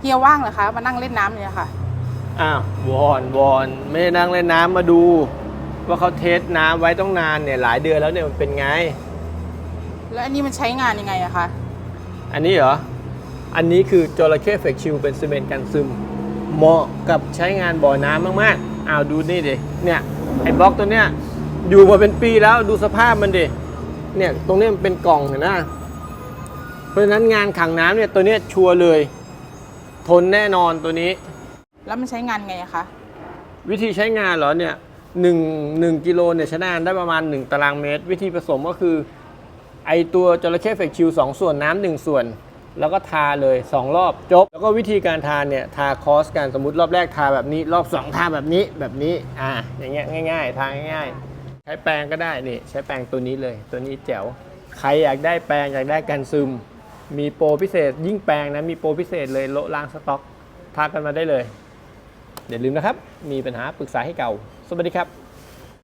เฮียว่างเหรอคะ มานั่งเล่นน้ำเนี่ยค่ะ อ้าววอนวอนไม่ได้นั่งเล่นน้ำมาดู ว่าเขาเทสน้ำไว้ต้องนานเนี่ยหลายเดือนแล้วเนี่ยมันเป็นไง แล้วอันนี้มันใช้งานยังไงอะคะ อันนี้เหรอ อันนี้คือจระเข้เฟกชิลเป็นซีเมนต์กันซึม เหมาะกับใช้งานบ่อน้ำมากๆอ้าวดูนี่ดิเนี่ยไอ้บล็อกตัวเนี้ยอยู่มาเป็นปีแล้วดูสภาพมันดิเนี่ยตรงเนี้ยมันเป็นกล่องเห็นไหมเพราะฉะนั้นงานขังน้ำเนี่ยตัวเนี้ยชัวร์เลย ทนแน่นอนตัวนี้ แล้วมันใช้งานไงอะคะวิธีใช้งานเหรอเนี่ยหนึ่งหนึ่งกิโลเนี่ยใช้งานได้ประมาณ 1 ตารางเมตร วิธีผสมก็คือ ไอตัวจระเข้เฟกชิลสองส่วนน้ำหนึ่งส่วน แล้วก็ทาเลย 2 รอบจบ แล้วก็วิธีการทาเนี่ยทาคอสกันสมมติรอบแรกทาแบบนี้ รอบ 2 ทาแบบนี้แบบนี้อ่าอย่างเงี้ยง่าย ๆ ทาง่ายๆ ใช้แปรงก็ได้นี่ใช้แปรงตัวนี้เลย ตัวนี้แจ๋วใครอยากได้แปรงอยากได้กันซึม มีโปรพิเศษยิ่งแปลงนะ มีโปรพิเศษเลยโลล้างสต็อกทักกันมาได้เลยอย่าลืมนะครับ มีปัญหาปรึกษาให้เก่า สวัสดีครับ